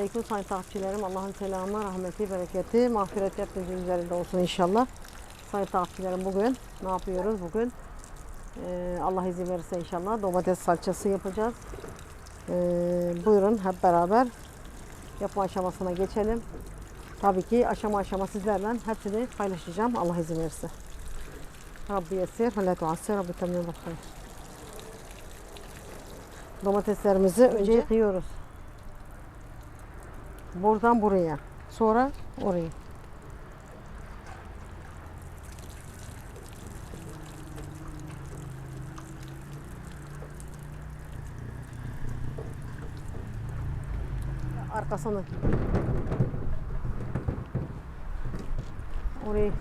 Aleyküm sayın takipçilerim. Allah'ın selamı, rahmeti, bereketi, mağfireti hepinizin üzerinde olsun inşallah. Sayın takipçilerim bugün ne yapıyoruz? Bugün e, Allah izin verirse inşallah domates salçası yapacağız. E, buyurun hep beraber yapma aşamasına geçelim. Tabii ki aşama aşama sizlerle hepsini paylaşacağım Allah izin verirse. Rabbi yesir ve la tuassir, Rabbi bakayım. Domateslerimizi önce yıkıyoruz. Buradan buraya. Sonra oraya. Arkasını. Orayı.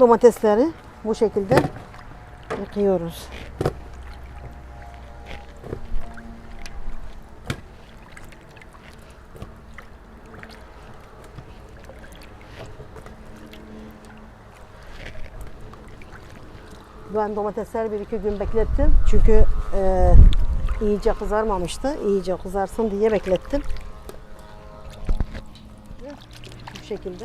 Domatesleri bu şekilde yıkıyoruz. Ben domatesleri bir iki gün beklettim. Çünkü e, iyice kızarmamıştı. İyice kızarsın diye beklettim. Bu şekilde.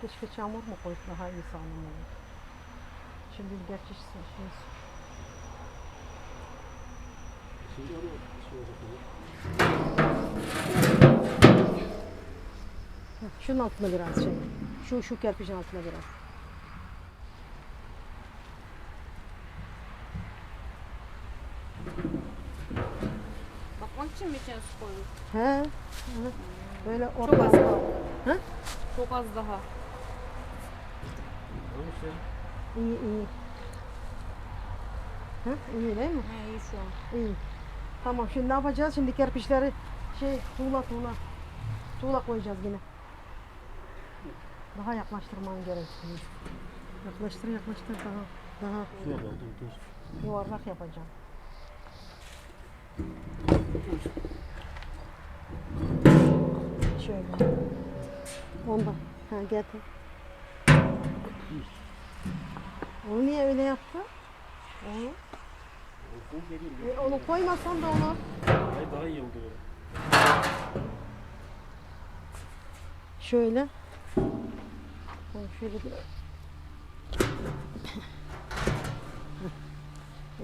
Keşke çamur mu koyup daha iyi olur. Şimdi gerçi şey, Şimdi onu şunun altına biraz şey. Şu şu kerpiçin altına biraz. Bakmak için mi içine su koyduk? He. Böyle Çok az orta. kaldı. Ha? Çok az daha. İşte. İyi iyi. Ha, iyi değil mi? He iyi şu an. İyi. Tamam şimdi ne yapacağız? Şimdi kerpiçleri şey tuğla tuğla. Tuğla koyacağız yine. Daha yaklaştırman gerekiyor. Yaklaştır yaklaştır daha. Daha al dur dur. yuvarlak yapacağım. Şöyle. Onda. Ha getir. Onu niye öyle yaptı? Onu. E, onu koymasan da onu. Hayır daha iyi oldu. böyle. Şöyle. Ben şöyle bir...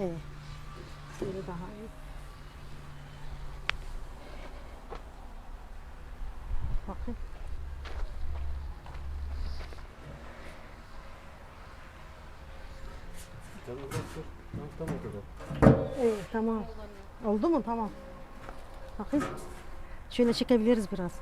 Evet. Şöyle daha iyi. Bakın. Dur. Tamam. Oldu mu? Tamam. Bakın. Şöyle çekebiliriz biraz.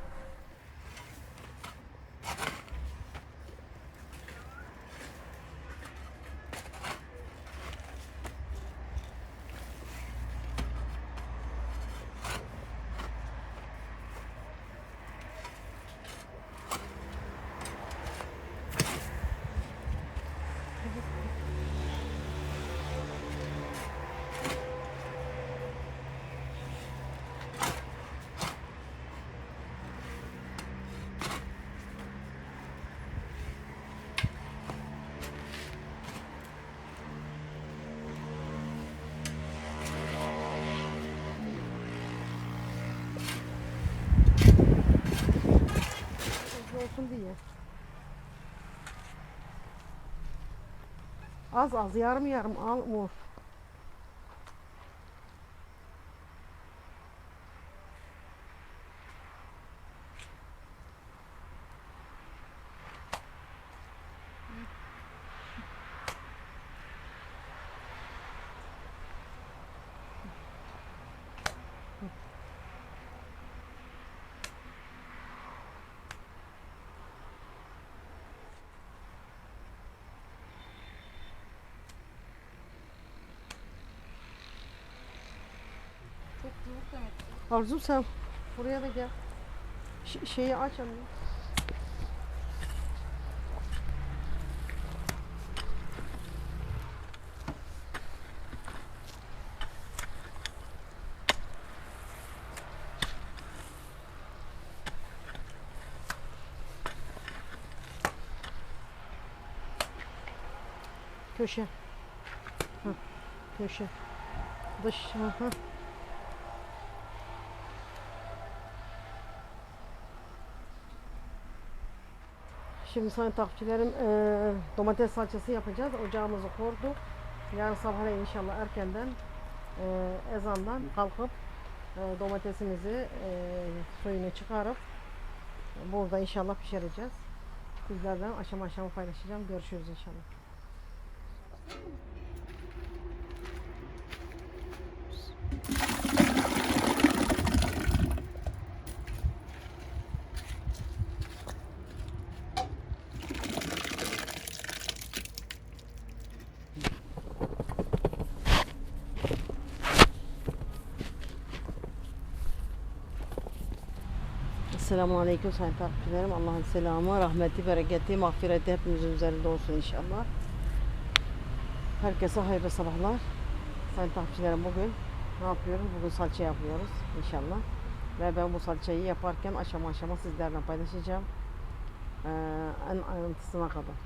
olsun diye. Az az yarım yarım al. Demek ki. Arzu sen buraya da gel. Ş- şeyi aç anne. Köşe. Hı, köşe. Dış. Hı Şimdi sayın takipçilerim eee, domates salçası yapacağız. Ocağımızı kurduk. Yarın sabahleyin inşallah erkenden eee, ezandan kalkıp eee, domatesimizi eee, suyunu çıkarıp burada inşallah pişireceğiz. Sizlerden aşama aşama paylaşacağım. Görüşürüz inşallah. Selamun Aleyküm sayın takipçilerim. Allah'ın selamı, rahmeti, bereketi, mağfireti hepimizin üzerinde olsun inşallah. Herkese hayırlı sabahlar. Sayın takipçilerim bugün ne yapıyoruz? Bugün salça yapıyoruz inşallah. Ve ben bu salçayı yaparken aşama aşama sizlerle paylaşacağım. Ee, en ayrıntısına kadar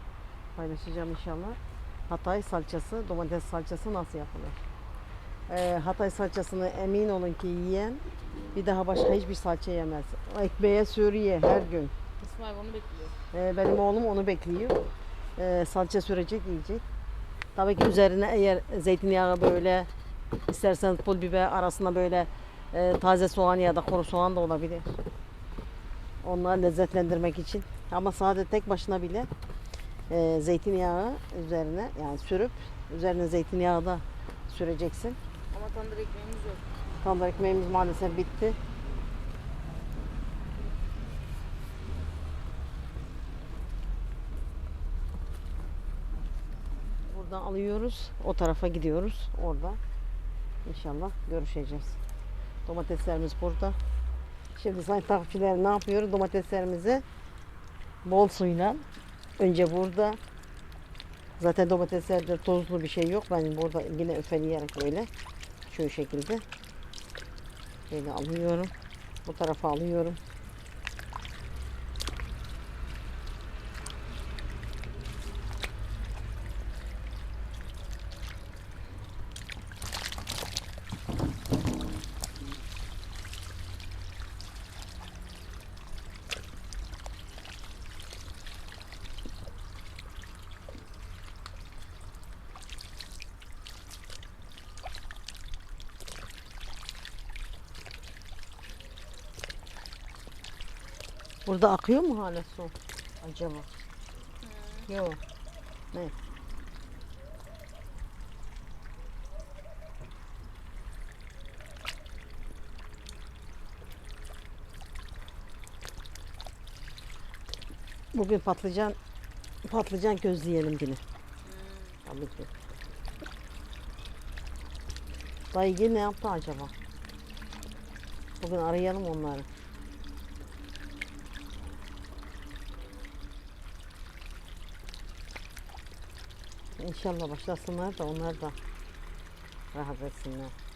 paylaşacağım inşallah. Hatay salçası, domates salçası nasıl yapılır? Ee, Hatay salçasını emin olun ki yiyen bir daha başka hiçbir salça yemez. Ekmeğe sürüye her gün. İsmail onu bekliyor. Ee, benim oğlum onu bekliyor. Ee, salça sürecek, yiyecek. Tabii ki üzerine eğer zeytinyağı böyle istersen pul biber arasına böyle e, taze soğan ya da kuru soğan da olabilir. Onları lezzetlendirmek için. Ama sade tek başına bile e, zeytinyağı üzerine yani sürüp üzerine zeytinyağı da süreceksin. Ama tandır ekmeğimiz yok. Tandır ekmeğimiz maalesef bitti. Buradan alıyoruz. O tarafa gidiyoruz. Orada inşallah görüşeceğiz. Domateslerimiz burada. Şimdi sayın takipçiler ne yapıyoruz? Domateslerimizi bol suyla önce burada zaten domateslerde tozlu bir şey yok. Ben burada yine öfeleyerek böyle şu şekilde Böyle alıyorum. Bu tarafa alıyorum. Burada akıyor mu hala su? Acaba? Yok. Ne? Bugün patlıcan patlıcan közleyelim yine. Tabii ki. Dayı ne yaptı acaba? Bugün arayalım onları. İnşallah başlasınlar da onlar da rahat etsinler.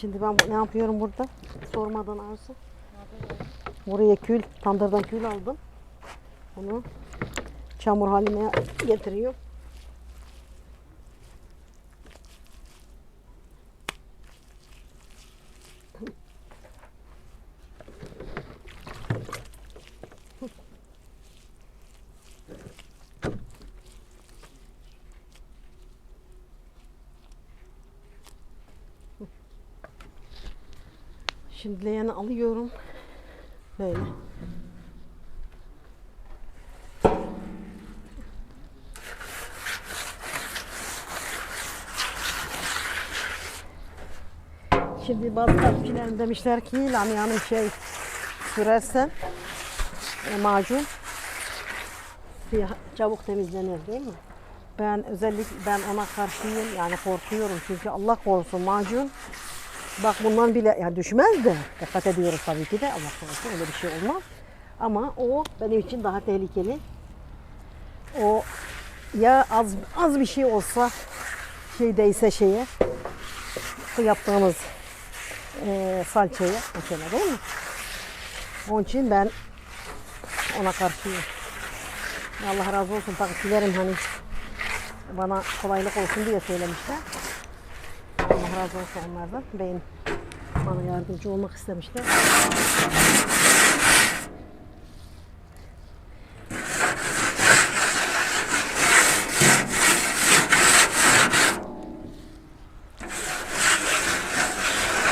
Şimdi ben ne yapıyorum burada? Sormadan Arzu. Buraya kül, tandırdan kül aldım. Bunu çamur haline getiriyorum. Şimdi leğeni alıyorum. Böyle. Şimdi bazı takipçilerim demişler ki Lamia Hanım şey sürersen e, macun çabuk temizlenir değil mi? Ben özellikle ben ona karşıyım yani korkuyorum çünkü Allah korusun macun bak bundan bile yani düşmez de dikkat ediyoruz tabii ki de Allah korusun öyle bir şey olmaz. Ama o benim için daha tehlikeli. O ya az az bir şey olsa şey değse şeye bu yaptığımız eee salçaya mesela değil mi? Onun için ben ona karşıyım. Allah razı olsun takipçilerim hani bana kolaylık olsun diye söylemişler. Razı olsun onlardan. Benim bana yardımcı olmak istemişler.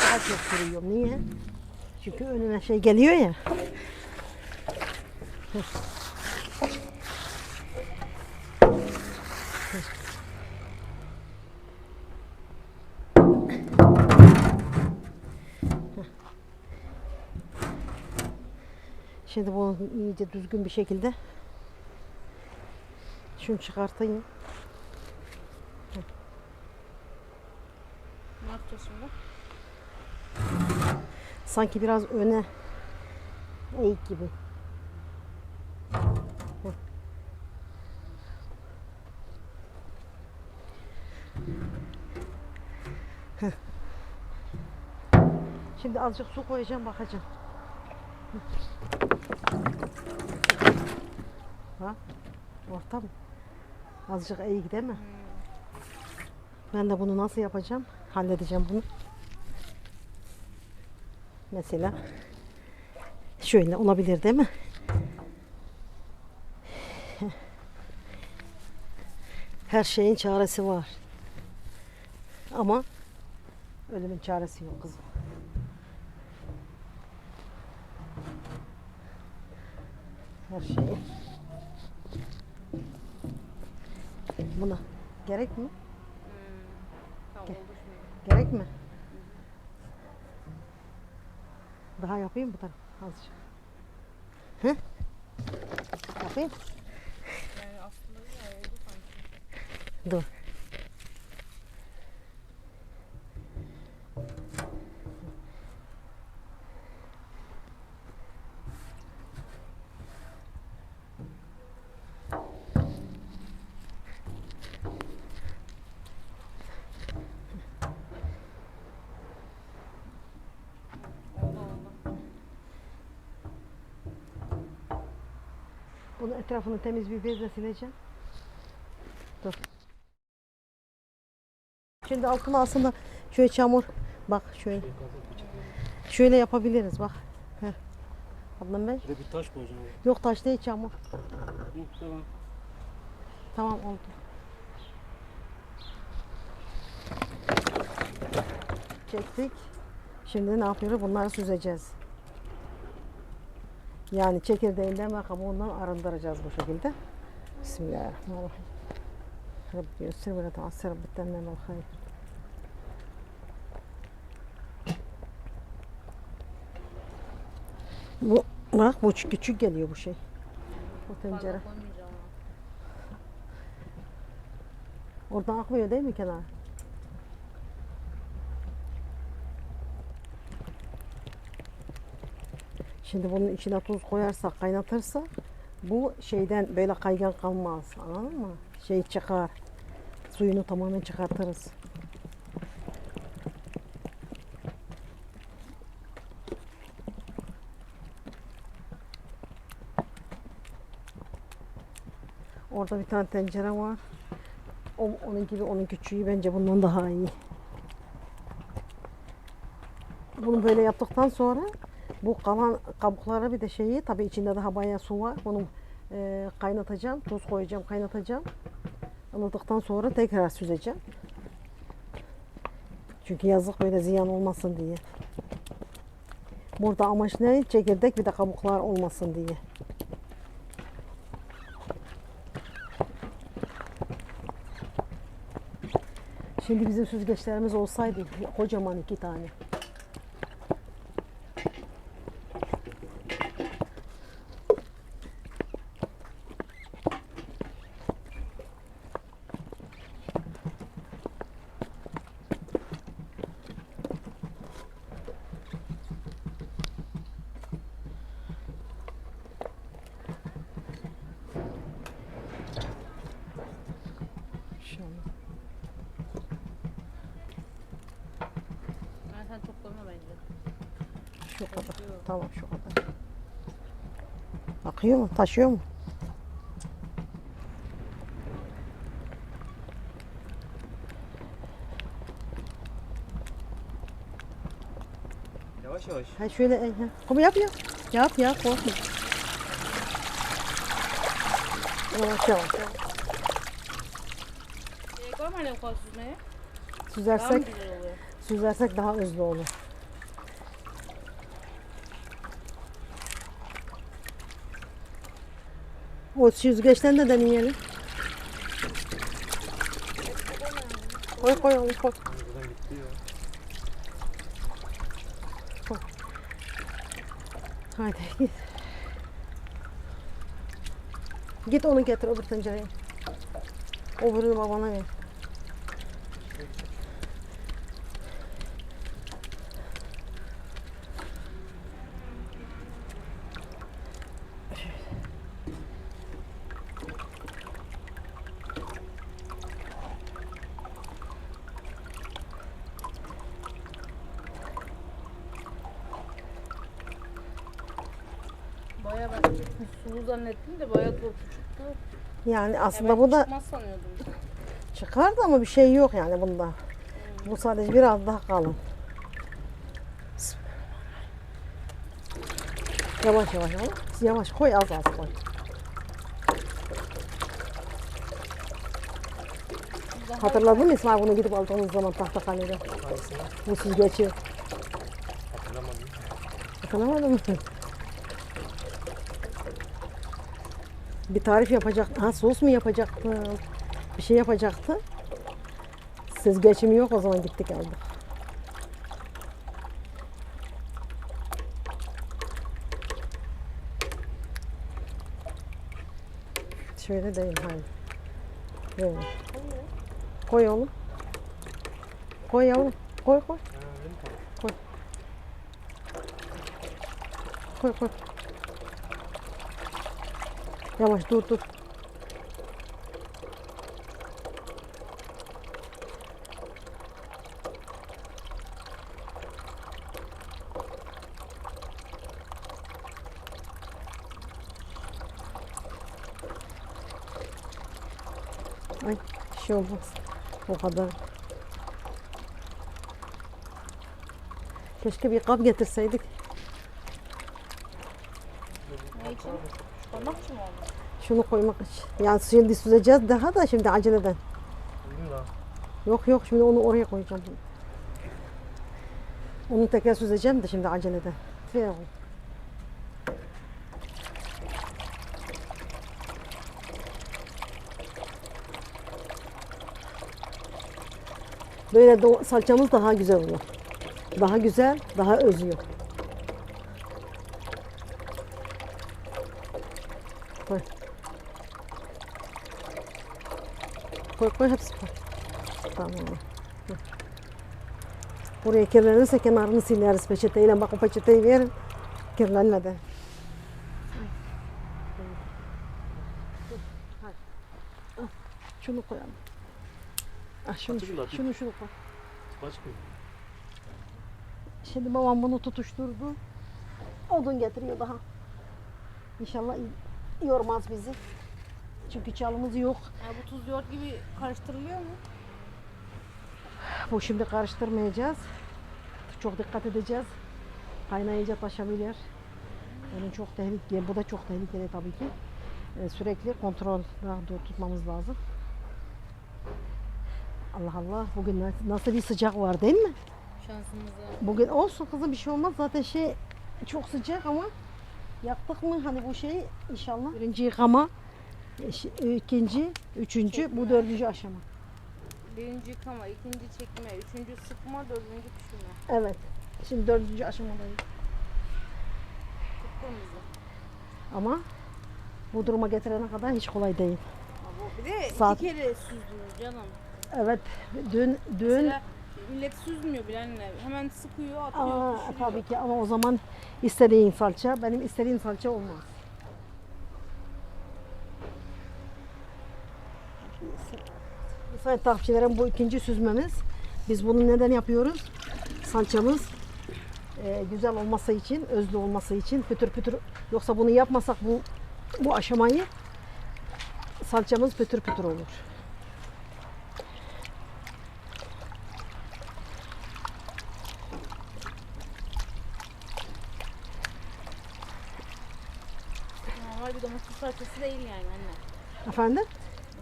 Daha sürüyorum. Niye? Çünkü önüne şey geliyor ya. Şimdi bunu iyice düzgün bir şekilde şunu çıkartayım. Ne yapacağız şimdi? Sanki biraz öne eğik gibi. Şimdi azıcık su koyacağım bakacağım. Ha? Orta mı? Azıcık eğik değil mi? Ben de bunu nasıl yapacağım? Halledeceğim bunu. Mesela şöyle olabilir değil mi? Her şeyin çaresi var. Ama ölümün çaresi yok kızım. Her şeyi. Buna gerek mi? Hmm. Tamam oldu şimdi. Gerek mi? Daha yapayım bu tarafa azıcık. Hı? Yapayım. Yani aslında ya oldu sanki. Dur. Bunun etrafını temiz bir bezle sileceğim. Dur. Şimdi altına aslında şöyle çamur. Bak şöyle. Şöyle yapabiliriz bak. Heh. Ablam ben. Şuraya bir taş koyacağım. Yok taş değil çamur. Hı, tamam. Tamam oldu. Çektik. Şimdi ne yapıyoruz? Bunları süzeceğiz. Yani çekirdeğinden ve kabuğundan arındıracağız bu şekilde. Bismillahirrahmanirrahim. Rabbi yusir ve la tuassir hayr. Bu bak bu küçük geliyor bu şey. Bu tencere. Oradan akmıyor değil mi kenar? Şimdi bunun içine tuz koyarsak kaynatırsa bu şeyden böyle kaygan kalmaz. Anladın mı? Şey çıkar. Suyunu tamamen çıkartırız. Orada bir tane tencere var. Onun gibi onun küçüğü bence bundan daha iyi. Bunu böyle yaptıktan sonra bu kalan kabukları bir de şeyi tabii içinde daha bayağı su var. Onu e, kaynatacağım. Tuz koyacağım, kaynatacağım. Ilıdıktan sonra tekrar süzeceğim. Çünkü yazık böyle ziyan olmasın diye. Burada amaç ne? Çekirdek bir de kabuklar olmasın diye. Şimdi bizim süzgeçlerimiz olsaydı kocaman iki tane. İnşallah. Yani sen çok koyma bence. Şu kadar. Akıyor. Tamam şu kadar. Akıyor mu? Taşıyor mu? Yavaş yavaş. Ha şöyle e, ha. Ama yap ya. Yap yap korkma. Yavaş yavaş. Mı anne bu kadar süzmeye? Süzersek, süzersek daha hızlı olur. O süzgeçten de deneyelim. Koy koy onu koy. Buradan gitti ya. Hadi git. Git onu getir öbür tencereye. Öbürünü babana ver. Baya ben sulu zannettim de baya turpu çıktı. Yani Ya aslında ben bu da çıkmaz sanıyordum. çıkardı ama bir şey yok yani bunda. Bu sadece biraz daha kalın. Yavaş yavaş yavaş. Yavaş koy az az koy. Daha Hatırladın mı İsmail bunu gidip aldığımız zaman Tahtakale'de? Hangisini? Bu süzgeci. Hatırlamadım. Hatırlamadın mı? Bir tarif yapacak. Ha sos mu yapacaktı? Bir şey yapacaktı. Süzgecim yok o zaman gittik aldık. Şöyle değil hayır. Böyle. Koy oğlum. Koy yavrum. Koy koy. Kaldı? Koy koy. يلا شدوتو اي شوفوا وخضر كيف كيف يقاب قتل سيدك Şunu koymak için. Yani şimdi süzeceğiz daha da şimdi aceleden. Yok yok şimdi onu oraya koyacağım. Onu tekrar süzeceğim de şimdi aceleden. Ver. Böyle salçamız daha güzel olur. Daha güzel, daha özüyor. Koy. Koy koy hepsi koy. Tamam. Buraya kirlenirse kenarını sileriz peçeteyle. Bak o peçeteyi verin. Kirlenmeden. Şunu koyalım. Ah, şunu, şunu şunu koy. Başka. Şimdi babam bunu tutuşturdu. Odun getiriyor daha. İnşallah yormaz bizi. Çünkü çalımız yok. Ha, bu tuz yoğurt gibi karıştırılıyor mu? Bu şimdi karıştırmayacağız. Çok dikkat edeceğiz. Kaynayınca taşabilir. Onun çok tehlikeli. Bu da çok tehlikeli tabii ki. Ee, sürekli kontrol tutmamız lazım. Allah Allah. Bugün na- nasıl bir sıcak var değil mi? Şansımıza. Bugün olsun kızım bir şey olmaz. Zaten şey çok sıcak ama yaptık mı hani bu şeyi inşallah. Birinci yıkama, ikinci, üçüncü, bu dördüncü aşama. Birinci yıkama, ikinci çekme, üçüncü sıkma, dördüncü pişirme. Evet. Şimdi dördüncü aşamadayız. Kıpkırmızı. Ama bu duruma getirene kadar hiç kolay değil. Bu bir de Saat- iki kere süzdünüz canım. Evet, dün dün Mesela millet süzmüyor bile anne. Hemen sıkıyor, atıyor, Aa, tabii ki ama o zaman istediğin salça, benim istediğim salça olmaz. Sayın takipçilerim bu ikinci süzmemiz. Biz bunu neden yapıyoruz? Salçamız e, güzel olması için, özlü olması için pütür pütür. Yoksa bunu yapmasak bu bu aşamayı salçamız pütür pütür olur. Normal bir domates salçası değil yani anne. Efendim?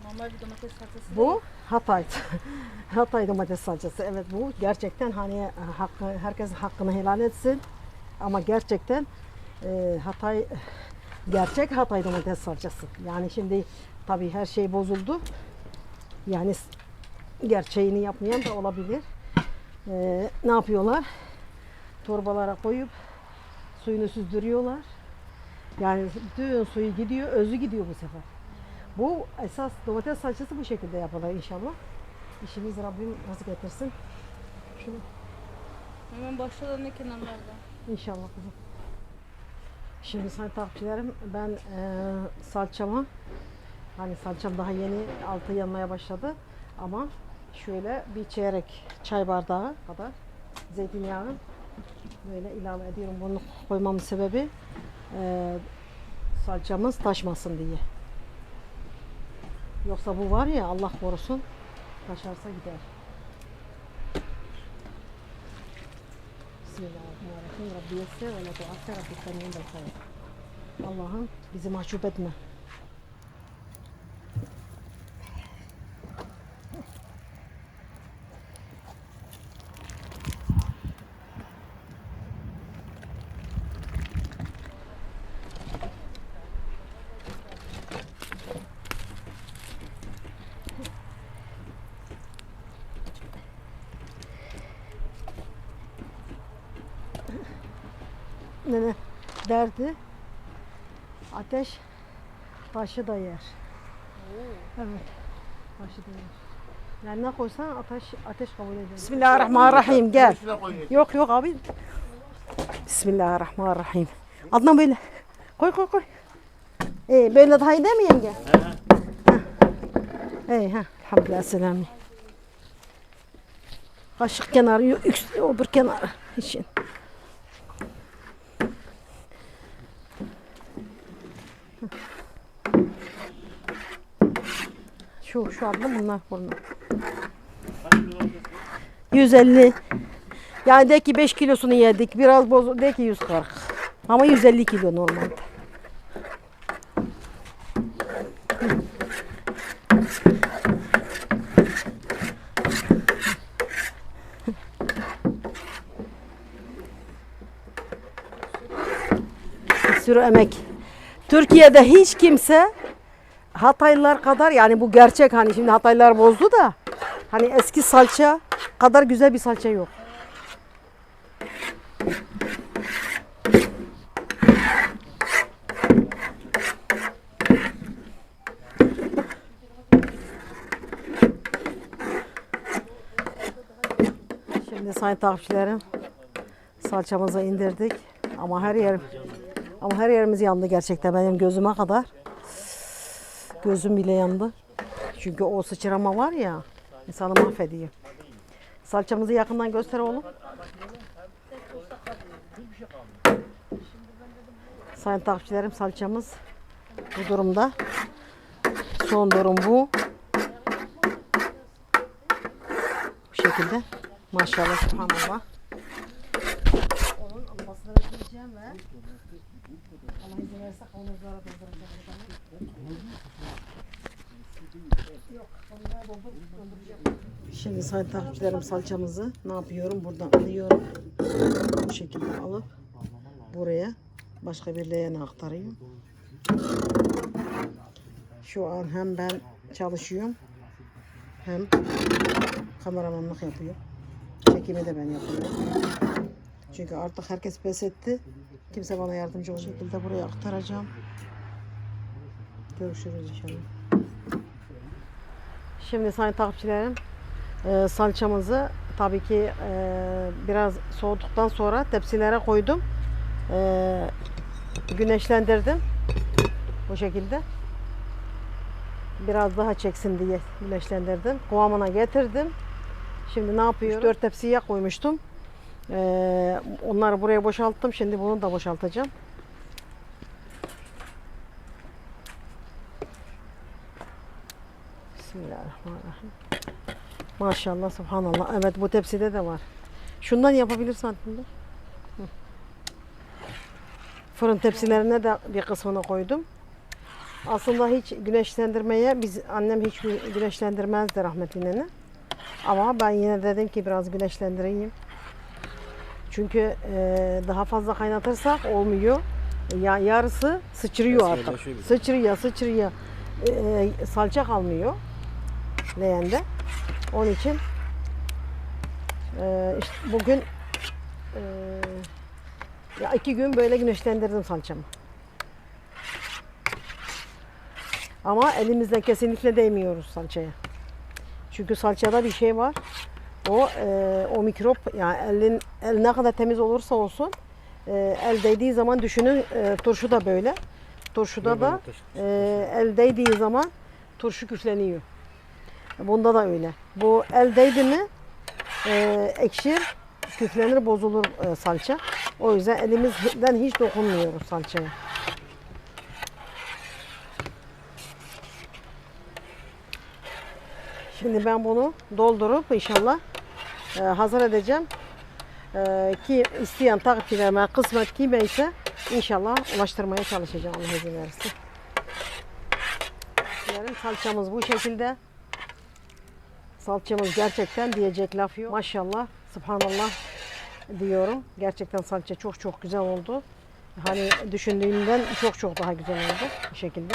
Bu Normal bir domates salçası değil. Hatay. Hatay domates salçası. Evet bu gerçekten hani e, hakkı, herkes hakkını helal etsin. Ama gerçekten e, Hatay gerçek Hatay domates salçası. Yani şimdi tabii her şey bozuldu. Yani gerçeğini yapmayan da olabilir. E, ne yapıyorlar? Torbalara koyup suyunu süzdürüyorlar. Yani bütün suyu gidiyor, özü gidiyor bu sefer. Bu esas domates salçası bu şekilde yapılır inşallah. İşimiz Rabbim nasıl getirsin. Şunu Hemen başladı ne kenarlarda. inşallah kızım. Şimdi sayın takipçilerim ben eee salçamı hani salçam daha yeni altı yanmaya başladı ama şöyle bir çeyrek çay bardağı kadar zeytinyağı böyle ilave ediyorum. Bunu koymamın sebebi eee, salçamız taşmasın diye. Yoksa bu var ya Allah korusun taşarsa gider. Bismillahirrahmanirrahim. Rabbi yessir ve la tuassir. Rabbi senin de hayır. Allah'ım bizi mahcup etme. Nene derdi ateş taşı da yer. Evet. Taşı da yer. Yani ne koysan ateş ateş kabul eder. Bismillahirrahmanirrahim gel. Yok yok abi. Bismillahirrahmanirrahim. Adnan böyle. Koy koy koy. Ee, böyle daha iyi değil mi yenge? Hey ha. Elhamdülillah selamı. Kaşık kenarı, öbür kenarı için. Şu şu anda bunlar var? 150. Yani de ki 5 kilosunu yedik. Biraz boz de ki 140. Ama 150 kilo normalde. Bir sürü emek. Türkiye'de hiç kimse Hataylılar kadar yani bu gerçek hani şimdi Hataylılar bozdu da hani eski salça kadar güzel bir salça yok. Şimdi sayın takipçilerim salçamızı indirdik ama her yer ama her yerimiz yandı gerçekten benim gözüme kadar. Gözüm bile yandı. Çünkü o sıçrama var ya insanı mahvediyor. Salçamızı yakından göster oğlum. Sayın takipçilerim salçamız bu durumda. Son durum bu. Bu şekilde. Maşallah subhanallah. Allah izin verirse kavanozlara dolduracağım. Yok, kavanozlara doldur- dolduracağım. Şimdi sayın takipçilerim salçamızı ne yapıyorum? Buradan alıyorum. Bu şekilde alıp buraya başka bir leğene aktarıyorum. Şu an hem ben çalışıyorum hem kameramanlık yapıyor. Çekimi de ben yapıyorum. Çünkü artık herkes pes etti. Kimse bana yardımcı olacak şekilde buraya aktaracağım. Görüşürüz inşallah. Şimdi sayın takipçilerim e, salçamızı tabii ki e, biraz soğuduktan sonra tepsilere koydum. E, güneşlendirdim. Bu şekilde. Biraz daha çeksin diye güneşlendirdim. Kıvamına getirdim. Şimdi ne yapıyorum? 4 tepsiye koymuştum. Onları buraya boşalttım. Şimdi bunu da boşaltacağım. Bismillahirrahmanirrahim. Maşallah, subhanallah. Evet bu tepside de var. Şundan yapabilirsin aslında. Fırın tepsilerine de bir kısmını koydum. Aslında hiç güneşlendirmeye biz annem hiç gü- güneşlendirmezdi rahmetli nene. Ama ben yine dedim ki biraz güneşlendireyim. Çünkü e, daha fazla kaynatırsak olmuyor. Ya yarısı sıçrıyor artık. Sıçrıyor, sıçrıyor. E, e, salça kalmıyor leğende. Onun için e, işte bugün e, ya iki gün böyle güneşlendirdim salçamı. Ama elimizle kesinlikle değmiyoruz salçaya. Çünkü salçada bir şey var. O e, o mikrop yani elin el ne kadar temiz olursa olsun e, el değdiği zaman düşünün e, turşu da böyle. Turşuda da e, el değdiği zaman turşu küfleniyor. Bunda da öyle. Bu el değdi mi e, ekşir, küflenir, bozulur e, salça. O yüzden elimizden hiç dokunmuyoruz salçaya. Şimdi ben bunu doldurup inşallah e, hazır edeceğim. E, ki isteyen takipçilerime kısmet kimeyse inşallah ulaştırmaya çalışacağım Allah izin verirse. Salçamız bu şekilde. Salçamız gerçekten diyecek laf yok. Maşallah, subhanallah diyorum. Gerçekten salça çok çok güzel oldu. Hani düşündüğümden çok çok daha güzel oldu bu şekilde.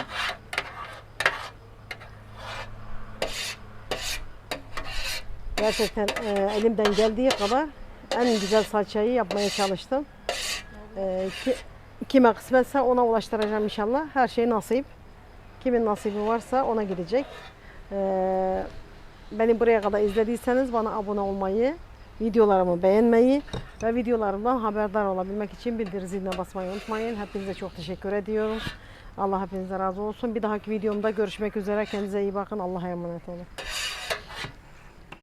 Gerçekten e, elimden geldiği kadar en güzel salçayı yapmaya çalıştım. E, ki, kime kısmetse ona ulaştıracağım inşallah. Her şey nasip. Kimin nasibi varsa ona gidecek. E, beni buraya kadar izlediyseniz bana abone olmayı, videolarımı beğenmeyi ve videolarımdan haberdar olabilmek için bildirim ziline basmayı unutmayın. Hepinize çok teşekkür ediyorum. Allah hepinize razı olsun. Bir dahaki videomda görüşmek üzere. Kendinize iyi bakın. Allah'a emanet olun.